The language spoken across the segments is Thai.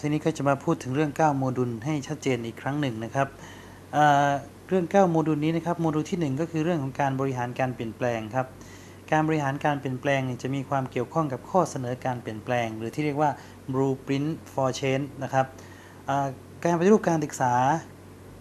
ทีนี้ก็จะมาพูดถึงเรื่อง 9 โมดูลให้ชัดเจนอีกครั้งหนึ่งนะครับเรื่อง 9 โมดูลนี้นะครับ โมดูลที่ 1 ก็คือเรื่องของการบริหารการเปลี่ยนแปลงครับ การบริหารการเปลี่ยนแปลงจะมีความเกี่ยวข้องกับข้อเสนอการเปลี่ยนแปลง หรือที่เรียกว่า blueprint for change นะครับการปฏิรูปการศึกษา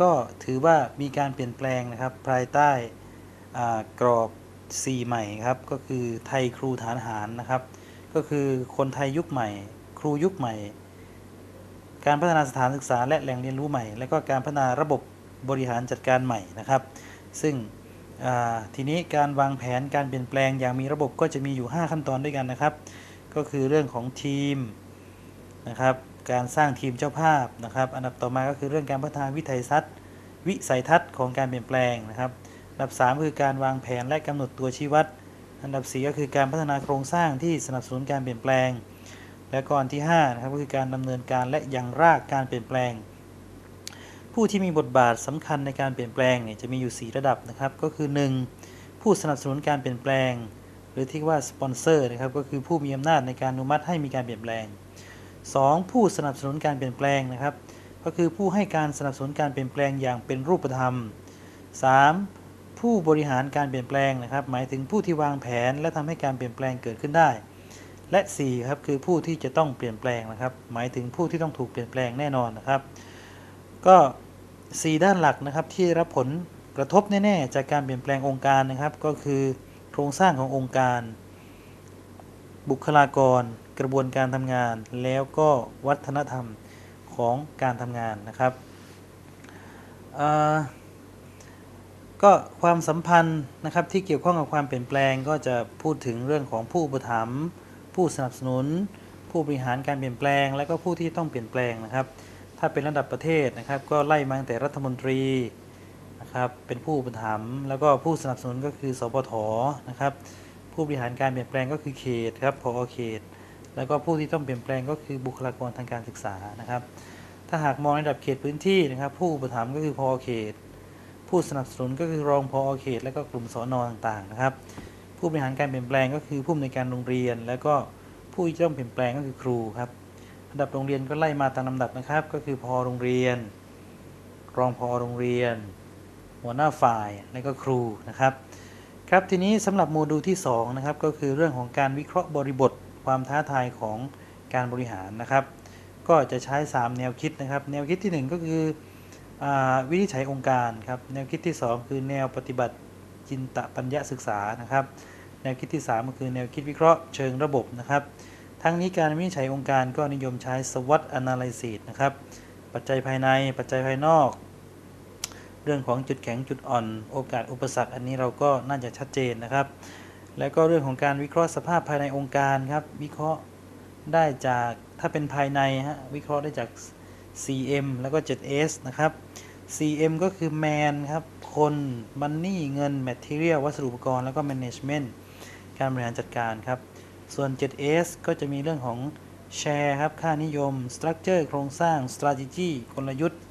ก็ถือว่ามีการเปลี่ยนแปลงนะครับภายใต้กรอบ C ใหม่ครับ ก็คือไทยครูฐานอาหารนะครับ ก็คือคนไทยยุคใหม่ ครูยุคใหม่ การพัฒนาสถานศึกษาและแหล่งเรียนรู้ใหม่ และก็การพัฒนาระบบบริหารจัดการใหม่นะครับ ซึ่งทีนี้การวางแผนการเปลี่ยนแปลงอย่างมีระบบก็จะมีอยู่ 5 ขั้นตอนด้วยกันนะครับ ก็คือเรื่องของทีมนะครับ การสร้างทีมเจ้าภาพนะครับ อันดับต่อมาก็คือเรื่องการพัฒนาวิถัยทัศน์วิสัยทัศน์ของการเปลี่ยนแปลงนะครับ อันดับ 3 คือการวางแผนและกำหนดตัวชี้วัด อันดับ 4 ก็คือการพัฒนาโครงสร้างที่สนับสนุนการเปลี่ยนแปลง และก่อนที่5นะครับก็คือการดำเนินการและยังรากการเปลี่ยนแปลง ผู้ที่มีบทบาทสำคัญในการเปลี่ยนแปลงเนี่ยจะมีอยู่ 4 ระดับนะครับ ก็คือ 1. ผู้สนับสนุนการเปลี่ยนแปลง หรือที่ว่าสปอนเซอร์นะครับก็คือผู้มีอำนาจในการอนุมัติให้มีการเปลี่ยนแปลง 2. ผู้สนับสนุนการเปลี่ยนแปลงนะครับ ก็คือผู้ให้การสนับสนุนการเปลี่ยนแปลงอย่างเป็นรูปธรรม 3. ผู้บริหารการเปลี่ยนแปลงนะครับ หมายถึงผู้ที่วางแผนและทำให้การเปลี่ยนแปลงเกิดขึ้นได้ และ 4 ครับคือผู้ที่จะต้องเปลี่ยนแปลงนะครับ หมายถึงผู้ที่ต้องถูกเปลี่ยนแปลงแน่นอนนะครับ ก็ 4 ด้านหลักนะครับที่รับผลกระทบแน่ๆ จากการเปลี่ยนแปลงองค์การนะครับ ก็คือโครงสร้างขององค์การ บุคลากร กระบวนการทำงาน แล้วก็วัฒนธรรมของการทำงานนะครับก็ความสัมพันธ์นะครับที่เกี่ยวข้องกับความเปลี่ยนแปลงก็จะพูดถึงเรื่องของผู้อุปถัมภ์ ผู้สนับสนุน ผู้บริหารการเปลี่ยนแปลง และก็ผู้ที่ต้องเปลี่ยนแปลงนะครับ ถ้าเป็นระดับประเทศนะครับ ก็ไล่มาตั้งแต่รัฐมนตรีนะครับเป็นผู้อุปถัมภ์แล้วก็ผู้สนับสนุนก็คือสปทนะครับ ผู้บริหารการเปลี่ยนแปลงก็คือเขตครับพอเขต แล้วก็ผู้ที่ต้องเปลี่ยนแปลงก็คือบุคลากรทางการศึกษานะครับ ถ้าหากมองในระดับเขตพื้นที่นะครับ ผู้อุปถัมภ์ก็คือพอเขต ผู้สนับสนุนก็คือรองพอเขต และก็กลุ่มสอนอต่างๆนะครับ ผู้บริหารการเปลี่ยนแปลงก็คือผู้อำนวยการโรงเรียน แล้วก็ผู้ที่ต้องเปลี่ยนแปลงก็คือครูครับระดับโรงเรียนก็ไล่มาตามลำดับนะครับ ก็คือพอโรงเรียน รองพอโรงเรียน หัวหน้าฝ่ายและก็ครูนะครับ ครับทีนี้สำหรับโมดูลที่2นะครับก็คือเรื่องของการวิเคราะห์บริบทความท้าทายของการบริหารนะครับ ก็จะใช้ 3 แนวคิดนะครับ แนวคิดที่ 1 ก็คืออวินิจฉัยองค์การครับแนวคิดที่ 2 คือแนวปฏิบัติ จินตปัญญาศึกษานะครับ แนวคิดที่ 3 ก็คือแนวคิดวิเคราะห์เชิงระบบนะครับ ทั้งนี้การวินิจฉัยองค์การก็นิยมใช้ SWOT analysis นะครับ ปัจจัยภายในปัจจัยภายนอก เรื่องของจุดแข็งจุดอ่อน โอกาสอุปสรรค อันนี้เราก็น่าจะชัดเจนนะครับ แล้วก็เรื่องของการวิเคราะห์สภาพภายในองค์การครับ วิเคราะห์ได้จากถ้าเป็นภายในฮะวิเคราะห์ได้จาก CM แล้วก็ 7S นะครับ CM ก็คือ Man ครับ คน Money เงิน Material วัสดุอุปกรณ์ แล้วก็ Management การบริหารจัดการครับ ส่วน 7S ก็จะมีเรื่องของ Share ครับ ค่านิยม Structure โครงสร้าง Strategy กลยุทธ์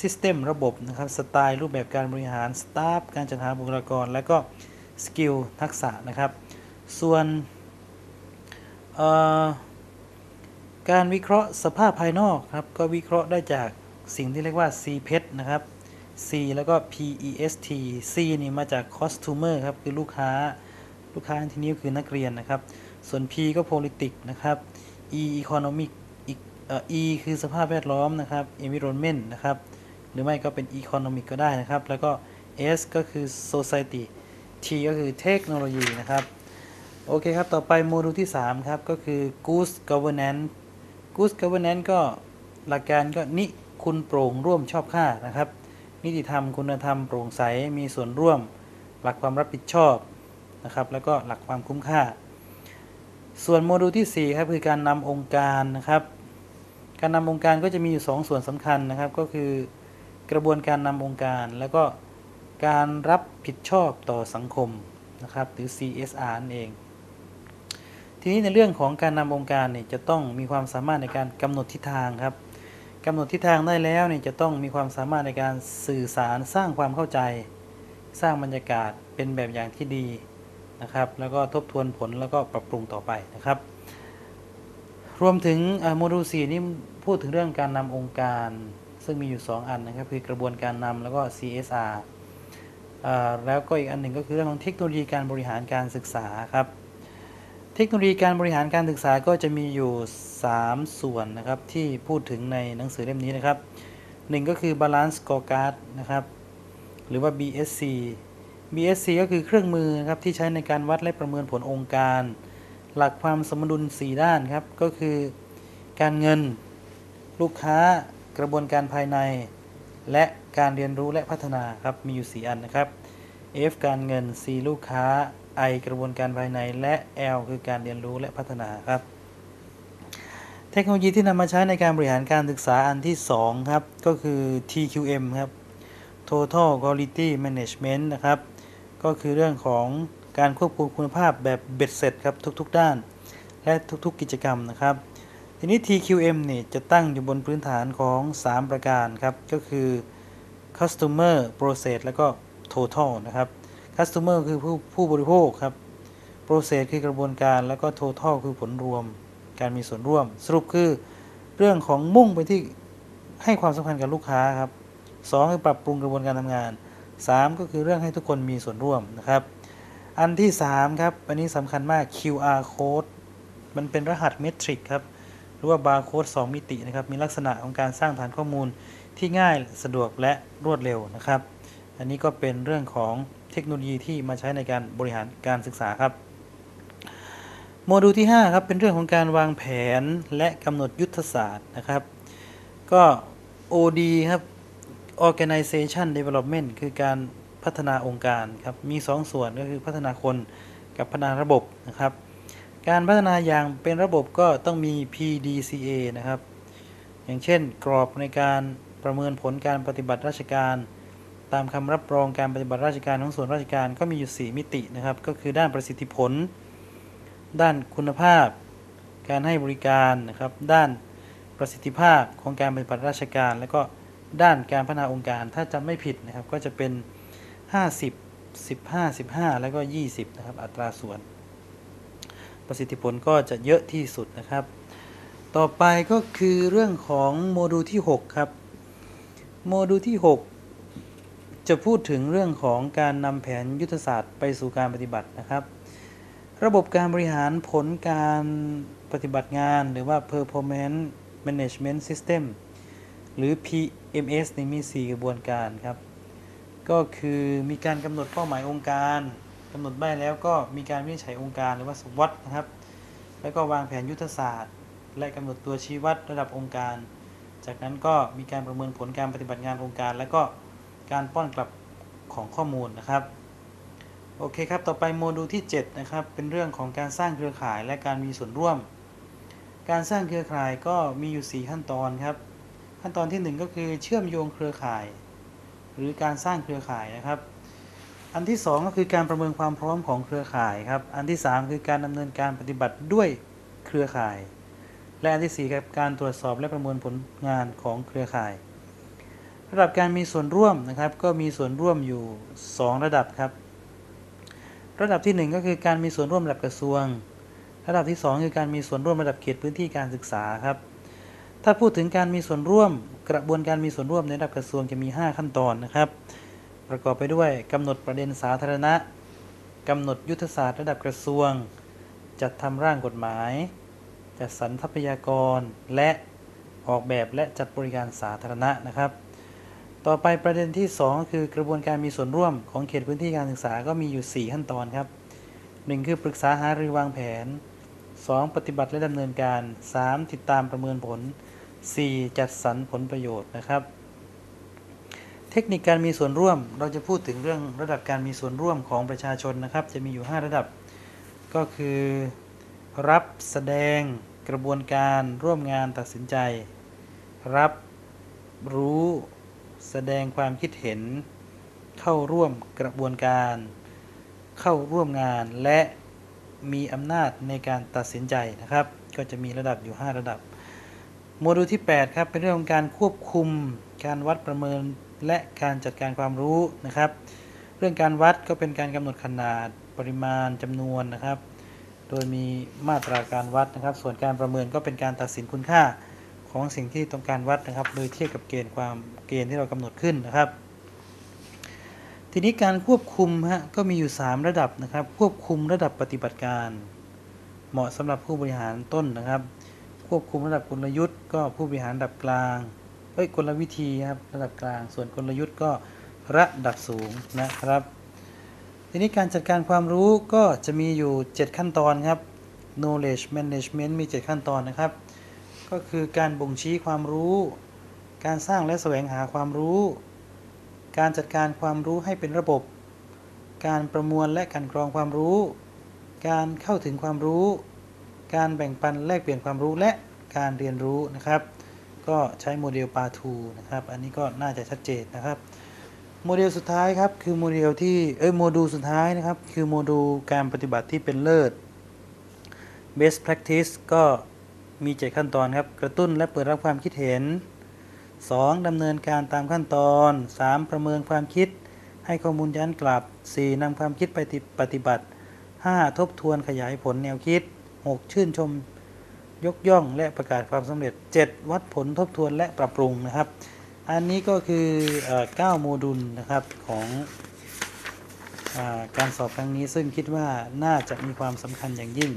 System ระบบนะครับ สไตล์รูปแบบการบริหาร Staff การจัดหาบุคลากร และก็ Skill ทักษะนะครับ ส่วนการวิเคราะห์สภาพภายนอกครับ ก็วิเคราะห์ได้จาก สิ่งที่เรียกว่า CPET นะครับ C แล้วก็ PEST C นี่มาจาก Customer ครับ คือลูกค้า ลูกค้าที่นี้คือนักเรียนนะครับ ส่วน P ก็ Politics นะครับ E Economic อีกเอ่อ E คือสภาพแวดล้อมนะครับ Environment นะครับ หรือไม่ก็เป็น Economic ก็ได้นะครับ แล้วก็ S ก็คือ Society T ก็คือเทคโนโลยีนะครับ โอเคครับ ต่อไปโมดูลที่ 3 ครับ ก็คือ Good Governance Good Governance ก็หลักการก็นิ คุณโปร่งร่วมชอบค่านะครับ นิติธรรม คุณธรรมโปร่งใส มีส่วนร่วม หลักความรับผิดชอบนะครับ แล้วก็หลักความคุ้มค่า ส่วนโมดูลที่4ครับคือการนำองค์การนะครับ การนำองค์การก็จะมีอยู่ 2 ส่วนสำคัญนะครับ ก็คือกระบวนการนำองค์การ แล้วก็การรับผิดชอบต่อสังคมนะครับหรือ CSR นั่นเองทีนี้ในเรื่องของการนำองค์การเนี่ยจะต้องมีความสามารถในการกำหนดทิศทางครับ กำหนดทิศทางได้แล้วเนี่ยจะต้องมีความสามารถในการสื่อสารสร้างความเข้าใจ สร้างบรรยากาศเป็นแบบอย่างที่ดีนะครับ แล้วก็ทบทวนผลแล้วก็ปรับปรุงต่อไปนะครับ รวมถึงโมดูล4นี่พูดถึงเรื่องการนำองค์การ ซึ่งมีอยู่ 2 อันนะครับ คือกระบวนการนำแล้วก็ CSR แล้วก็อีกอันหนึ่งก็คือเรื่องของเทคโนโลยีการบริหารการศึกษาครับ เทคโนโลยีการบริหารการศึกษาก็จะมีอยู่ 3 ส่วนนะครับ ที่พูดถึงในหนังสือเล่มนี้นะครับหนึ่งก็คือ Balance Scorecard นะครับ หรือว่า BSC BSC ก็คือเครื่องมือนะครับที่ใช้ในการวัดและประเมินผลองค์การ หลักความสมดุล 4 ด้านครับ ก็คือการเงิน ลูกค้ากระบวนการภายใน และการเรียนรู้และพัฒนาครับมีอยู่ 4 อันนะครับ F การเงิน C ลูกค้า I กระบวนการภายในและ L คือการเรียนรู้และพัฒนาครับ เทคโนโลยีที่นำมาใช้ในการบริหารการศึกษาอันที่ 2 ครับ ก็คือ TQM ครับ Total Quality Management นะครับ ก็คือเรื่องของการควบคุมคุณภาพแบบเบ็ดเสร็จครับทุกๆ ด้าน และทุกๆ กิจกรรมนะครับ ทีนี้ TQM นี่จะตั้งอยู่บนพื้นฐานของ 3 ประการครับ ก็คือ Customer Process แล้วก็ Total นะครับ Customer คือผู้ผู้บริโภคครับ Process คือกระบวนการแล้วก็ Total คือผลรวม การมีส่วนร่วม สรุปคือเรื่องของมุ่งไปที่ให้ความสำคัญกับลูกค้าครับสองคือปรับปรุงกระบวนการทำงาน 3 ก็คือเรื่องให้ทุกคนมีส่วนร่วมนะครับ อันที่ 3 ครับ อันนี้สำคัญมาก QR code มันเป็นรหัสเมตริกครับ หรือว่าบาร์โค้ด2มิตินะครับ มีลักษณะของการสร้างฐานข้อมูลที่ง่ายสะดวกและรวดเร็วนะครับ อันนี้ก็เป็นเรื่องของ เทคโนโลยีที่มาใช้ในการบริหารการศึกษาครับ โมดูลที่ 5 ครับเป็นเรื่องของการวางแผนและกำหนดยุทธศาสตร์นะครับ ก็ OD ครับ Organization Development คือการพัฒนาองค์การครับมี 2ส่วนก็คือพัฒนาคนกับพัฒนาระบบนะครับ การพัฒนาอย่างเป็นระบบก็ต้องมี PDCA นะครับ อย่างเช่นกรอบในการประเมินผลการปฏิบัติราชการ ตามคำรับรองการปฏิบัติราชการของส่วนราชการก็มีอยู่ 4 มิตินะครับ ก็คือด้านประสิทธิผล ด้านคุณภาพ การให้บริการนะครับ ด้านประสิทธิภาพของการปฏิบัติราชการ แล้วก็ด้านการพัฒนาองค์การ ถ้าจำไม่ผิดนะครับ ก็จะเป็น 50 15 15 แล้วก็ 20 นะครับ อัตราส่วน ประสิทธิผลก็จะเยอะที่สุดนะครับ ต่อไปก็คือเรื่องของโมดูลที่ 6 ครับ โมดูลที่ 6 จะพูดถึงเรื่องของการนำแผนยุทธศาสตร์ไปสู่การปฏิบัตินะครับ ระบบการบริหารผลการปฏิบัติงาน หรือว่า performance management system หรือ PMS นี่มี 4 กระบวนการครับ ก็คือมีการกำหนดเป้าหมายองค์การกำหนดใบแล้วก็มีการวินิจฉัยองค์การหรือว่าสวอตนะครับ แล้วก็วางแผนยุทธศาสตร์ และกำหนดตัวชี้วัดระดับองค์การ จากนั้นก็มีการประเมินผลการปฏิบัติงานองค์การ แล้วก็ การป้อนกลับของข้อมูลนะครับ โอเคครับ ต่อไปโมดูลที่ 7 นะครับ เป็นเรื่องของการสร้างเครือข่ายและการมีส่วนร่วม การสร้างเครือข่ายก็มีอยู่ 4 ขั้นตอนครับ ขั้นตอนที่ 1 ก็คือเชื่อมโยงเครือข่าย หรือการสร้างเครือข่ายนะครับ อันที่ 2 ก็คือการประเมินความพร้อมของเครือข่ายครับ อันที่ 3 คือการดำเนินการปฏิบัติด้วยเครือข่าย และอันที่4ครับการตรวจสอบและประเมินผลงานของเครือข่าย ระดับการมีส่วนร่วมนะครับ ก็มีส่วนร่วมอยู่ 2 ระดับครับ ระดับที่ 1 ก็คือการมีส่วนร่วมระดับกระทรวง ระดับที่ 2 คือการมีส่วนร่วมระดับเขตพื้นที่การศึกษาครับ ถ้าพูดถึงการมีส่วนร่วม กระบวนการมีส่วนร่วมในระดับกระทรวงจะมี 5 ขั้นตอนนะครับ ประกอบไปด้วยกำหนดประเด็นสาธารณะกำหนดยุทธศาสตร์ระดับกระทรวง จัดทำร่างกฎหมาย จัดสรรทรัพยากรและออกแบบและจัดบริการสาธารณะนะครับ ต่อไปประเด็นที่ 2 คือกระบวนการมีส่วนร่วมของเขตพื้นที่การศึกษาก็มีอยู่ 4 ขั้นตอนครับ 1 คือปรึกษาหารือวางแผน 2. ปฏิบัติและดำเนินการ 3. ติดตามประเมินผล 4. จัดสรรผลประโยชน์นะครับ เทคนิคการมีส่วนร่วมเราจะพูดถึงเรื่องระดับการมีส่วนร่วมของประชาชนนะครับ จะมีอยู่ 5 ระดับ ก็คือ รับแสดงกระบวนการร่วมงานตัดสินใจ รับรู้ แสดงความคิดเห็น เข้าร่วมกระบวนการ เข้าร่วมงานและมีอำนาจในการตัดสินใจนะครับ ก็จะมีระดับอยู่ 5 ระดับ โมดูลที่ 8 ครับ เป็นเรื่องของการควบคุม การวัดประเมินและการจัดการความรู้นะครับ เรื่องการวัดก็เป็นการกำหนดขนาดปริมาณจำนวนนะครับ โดยมีมาตราการวัดนะครับ ส่วนการประเมินก็เป็นการตัดสินคุณค่า ของสิ่งที่ต้องการวัดนะครับ โดยเทียบกับเกณฑ์ความเกณฑ์ที่เรากำหนดขึ้นนะครับ ทีนี้การควบคุมฮะก็มีอยู่ 3 ระดับนะครับ ควบคุมระดับปฏิบัติการ เหมาะสำหรับผู้บริหารต้นนะครับ ควบคุมระดับกลยุทธ์ ก็ผู้บริหารระดับกลางเอ้ยกลวิธีครับระดับกลาง ส่วนกลยุทธ์ก็ระดับสูงนะครับ ทีนี้การจัดการความรู้ก็จะมีอยู่ 7 ขั้นตอนครับ knowledge management มี 7 ขั้นตอนนะครับ ก็คือการบ่งชี้ความรู้ การสร้างและแสวงหาความรู้ การจัดการความรู้ให้เป็นระบบ การประมวลและกลันกรองความรู้ การเข้าถึงความรู้ การแบ่งปันแลกเปลี่ยนความรู้และการเรียนรู้นะครับ ก็ใช้โมเดลปาทูนะครับ อันนี้ก็น่าจะชัดเจนนะครับ โมเดลสุดท้ายครับคือโมเดลที่เอ้ยโมดูลสุดท้ายนะครับ คือโมดูลการปฏิบัติที่เป็นเลิศ best practice ก็ มี 7 ขั้นตอนครับ กระตุ้นและเปิดรับความคิดเห็น 2. ดำเนินการตามขั้นตอน 3. ประเมินความคิด ให้ข้อมูลย้อนกลับ 4. นำความคิดไปปฏิบัติ 5. ทบทวนขยายผลแนวคิด 6. ชื่นชมยกย่องและประกาศความสำเร็จ 7. วัดผลทบทวนและปรับปรุงนะครับ อันนี้ก็คือเอ่อ9โมดูลนะครับของอการสอบครั้งนี้ซึ่งคิดว่าน่าจะมีความสำคัญอย่างยิ่ง